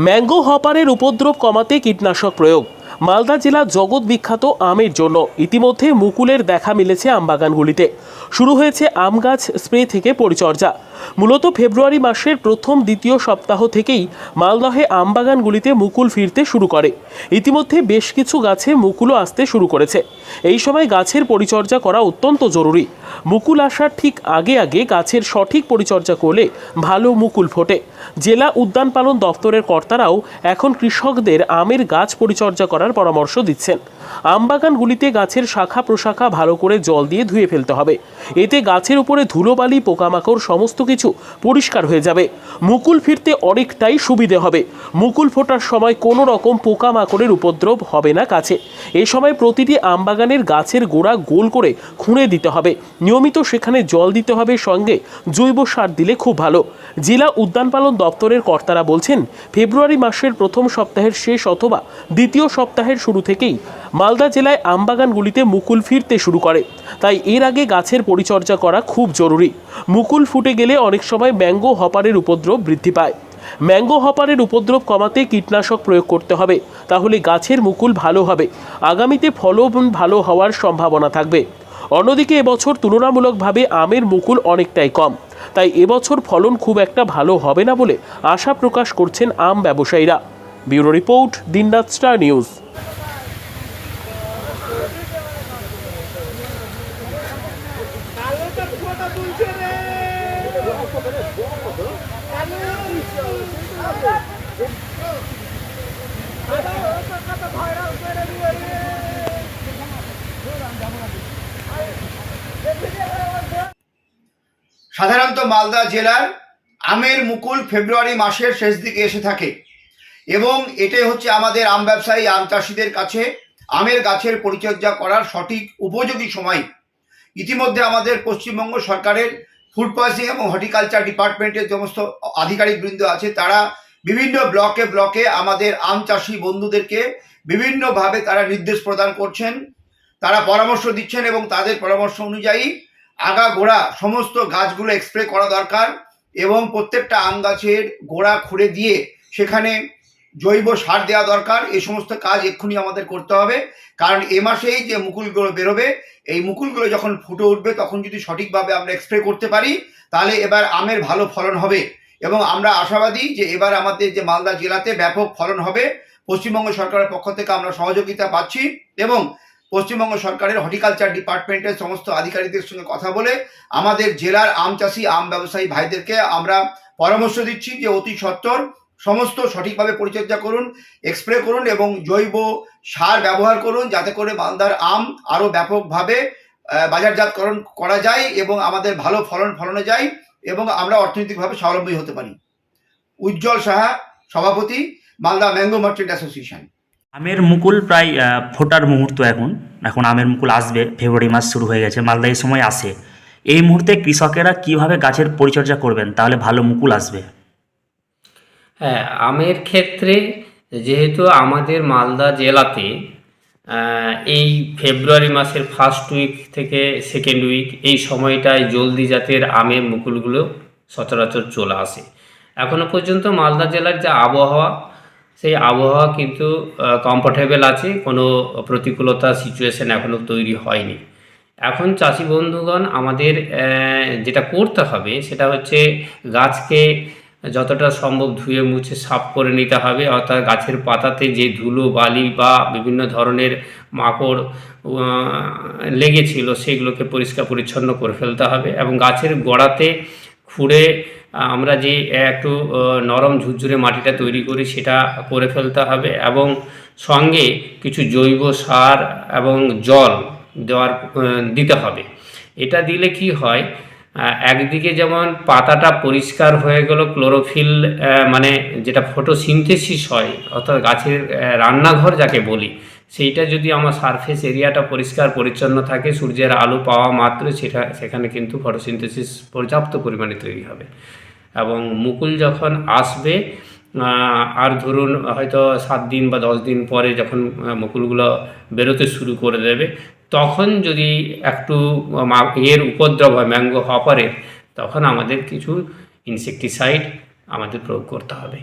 Mango হপারের উপদ্রব কমাতে কীটনাশক প্রয়োগ। মালদা জেলা জগৎ বিখ্যাত আমের জন্য ইতিমধ্যে মুকুলের দেখা মিলেছে আমবাগানগুলিতে। শুরু হয়েছে আম গাছ স্প্রে থেকে পরিচর্যা। মূলত ফেব্রুয়ারি মাসের প্রথম দ্বিতীয় সপ্তাহ থেকেই মালদহে আমবাগানগুলিতে মুকুল ফিরতে শুরু করে। ইতিমধ্যে বেশ কিছু গাছে মুকুলও আসতে শুরু করেছে। এই সময় গাছের পরিচর্যা করা অত্যন্ত জরুরি। মুকুল আসার ঠিক আগে আগে গাছের সঠিক পরিচর্যা করলে ভালো মুকুল ফোটে। জেলা উদ্যান পালন দপ্তরের কর্তারাও এখন কৃষকদের আমের গাছ পরিচর্যা করার পরামর্শ দিচ্ছেন। আমবাগানগুলিতে গাছের শাখা প্রশাখা ভালো করে জল দিয়ে ধুয়ে ফেলতে হবে। এতে গাছের উপরে ধুলোবালি পোকামাকড় সমস্ত কিছু পরিষ্কার হয়ে যাবে। মুকুল ফিরতে অনেকটাই সুবিধে হবে। মুকুল ফোটার সময় কোনো রকম পোকামাকড়ের উপদ্রব হবে না কাছে। এ সময় প্রতিটি আমবাগানের গাছের গোড়া গোল করে খুঁড়ে দিতে হবে। নিয়মিত সেখানে জল দিতে হবে, সঙ্গে জৈব সার দিলে খুব ভালো। জেলা উদ্যান পালন দপ্তরের কর্তারা বলছেন, ফেব্রুয়ারি মাসের প্রথম সপ্তাহের শেষ অথবা দ্বিতীয় সপ্তাহের শুরু থেকেই মালদা জেলায় আমবাগানগুলিতে মুকুল ফিরতে শুরু করে। তাই এর আগে গাছের পরিচর্যা করা খুব জরুরি। মুকুল ফুটে গেলে অনেক সময় ম্যাঙ্গো হপারের উপদ্রব বৃদ্ধি পায়। ম্যাঙ্গো হপারের উপদ্রব কমাতে কীটনাশক প্রয়োগ করতে হবে, তাহলে গাছের মুকুল ভালো হবে। আগামীতে ফলন ভালো হওয়ার সম্ভাবনা থাকবে। অন্যদিকে এবছর তুলনামূলকভাবে আমের মুকুল অনেকটাই কম। তাই এবছর ফলন খুব একটা ভালো হবে না বলে আশা প্রকাশ করছেন আম ব্যবসায়ীরা। Bureau report Dinraat star news. সাধারণত মালদা জেলার আমের মুকুল ফেব্রুয়ারি মাসের শেষ দিকে এসে থাকে এবং এটাই হচ্ছে আমাদের আম ব্যবসায়ী, আম চাষিদের কাছে আমের গাছের পরিচর্যা করার সঠিক উপযোগী সময়। ইতিমধ্যে আমাদের পশ্চিমবঙ্গ সরকারের ফুড প্রসেসিং এবং হর্টিকালচার ডিপার্টমেন্টের সমস্ত আধিকারিক বৃন্দ আছে, তারা বিভিন্ন ব্লকে ব্লকে আমাদের আম চাষি বন্ধুদেরকে বিভিন্নভাবে তারা নির্দেশ প্রদান করছেন। তারা পরামর্শ দিচ্ছেন এবং তাদের পরামর্শ অনুযায়ী আগা গোড়া সমস্ত গাছগুলো এক্সপ্রে করা দরকার এবং প্রত্যেকটা আম গাছের গোড়া খুঁড়ে দিয়ে সেখানে জৈব সার দেওয়া দরকার। এই সমস্ত কাজ এক্ষুনি আমাদের করতে হবে। কারণ এ মাসেই যে মুকুলগুলো বেরোবে, এই মুকুলগুলো যখন ফুটে উঠবে, তখন যদি সঠিকভাবে আমরা এক্সপ্রে করতে পারি, তাহলে এবার আমের ভালো ফলন হবে। এবং আমরা আশাবাদী যে এবার আমাদের যে মালদা জেলাতে ব্যাপক ফলন হবে। পশ্চিমবঙ্গ সরকারের পক্ষ থেকে আমরা সহযোগিতা পাচ্ছি এবং পশ্চিমবঙ্গ সরকারের হর্টিকালচার ডিপার্টমেন্টের সমস্ত আধিকারিকদের সঙ্গে কথা বলে আমাদের জেলার আম চাষি, আম ব্যবসায়ী ভাইদেরকে আমরা পরামর্শ দিচ্ছি যে অতি সত্বর সমস্ত সঠিকভাবে পরিচর্যা করুন, এক্সপ্রে করুন এবং জৈব সার ব্যবহার করুন যাতে করে মালদার আম আরও ব্যাপকভাবে বাজারজাতকরণ করা যায় এবং আমাদের ভালো ফলন ফলনে যায়। এবং আমরা অর্থনৈতিকভাবে স্বাবলম্বী হতে পারি। উজ্জ্বল সাহা সভাপতি মালদা ম্যাঙ্গো মার্চেন্ট অ্যাসোসিয়েশন। আমের মুকুল প্রায় ফোটার মুহূর্ত এখন। এখন আমের মুকুল আসবে ফেব্রুয়ারি মাস শুরু হয়ে গেছে মালদা এই সময় আসে। এই মুহূর্তে কৃষকেরা কীভাবে গাছের পরিচর্যা করবেন? তাহলে ভালো মুকুল আসবে। হ্যাঁ আমের ক্ষেত্রে যেহেতু আমাদের মালদা জেলাতে এই ফেব্রুয়ারি মাসের ফার্স্ট উইক থেকে সেকেন্ড উইক এই সময়টায় জলদি জাতের আমের মুকুলগুলো সচরাচর চলে আসে। এখনও পর্যন্ত মালদা জেলার যে আবহাওয়া, সেই আবহাওয়া কিন্তু কমফোর্টেবল আছে, কোনো প্রতিকূলতা সিচুয়েশন এখনও তৈরি হয়নি। এখন চাষি বন্ধুগণ, আমাদের যেটা করতে হবে, সেটা হচ্ছে গাছকে যতটা সম্ভব ধুয়ে মুছে সাফ করে নিতে হবে, অর্থাৎ গাছের পাতাতে যে ধুলো, বালি বা বিভিন্ন ধরনের মাকড় লেগেছিল সেগুলোকে পরিষ্কার পরিচ্ছন্ন করে ফেলতে হবে এবং গাছের গোড়াতে খুঁড়ে আমরা যে একটু নরম ঝুরঝুরে মাটিটা তৈরি করি সেটা করে ফেলতে হবে এবং সঙ্গে কিছু জৈব সার এবং জল দেওয়ার দিতে হবে। এটা দিলে কি হয় একদিকে যেমন পাতাটা পরিষ্কার হয়ে গেল ক্লোরোফিল মানে যেটা ফটোসিনথেসিস হয়, অর্থাৎ গাছের রান্নাঘর যাকে বলি, সেইটা যদি আমার সারফেস এরিয়াটা পরিষ্কার, পরিচ্ছন্ন থাকে, সূর্যের আলো পাওয়া মাত্র সেটা, সেখানে কিন্তু ফটোসিনথেসিস পর্যাপ্ত পরিমাণে তৈরি হবে। এবং মুকুল যখন আসবে আর ধরুন হয়তো সাত দিন বা দশ দিন পরে যখন মুকুলগুলো বেরোতে শুরু করে দেবে তখন যদি একটু এর উপদ্রব হয় ম্যাঙ্গো হপারের তখন আমাদের কিছু ইনসেকটিসাইড আমাদের প্রয়োগ করতে হবে।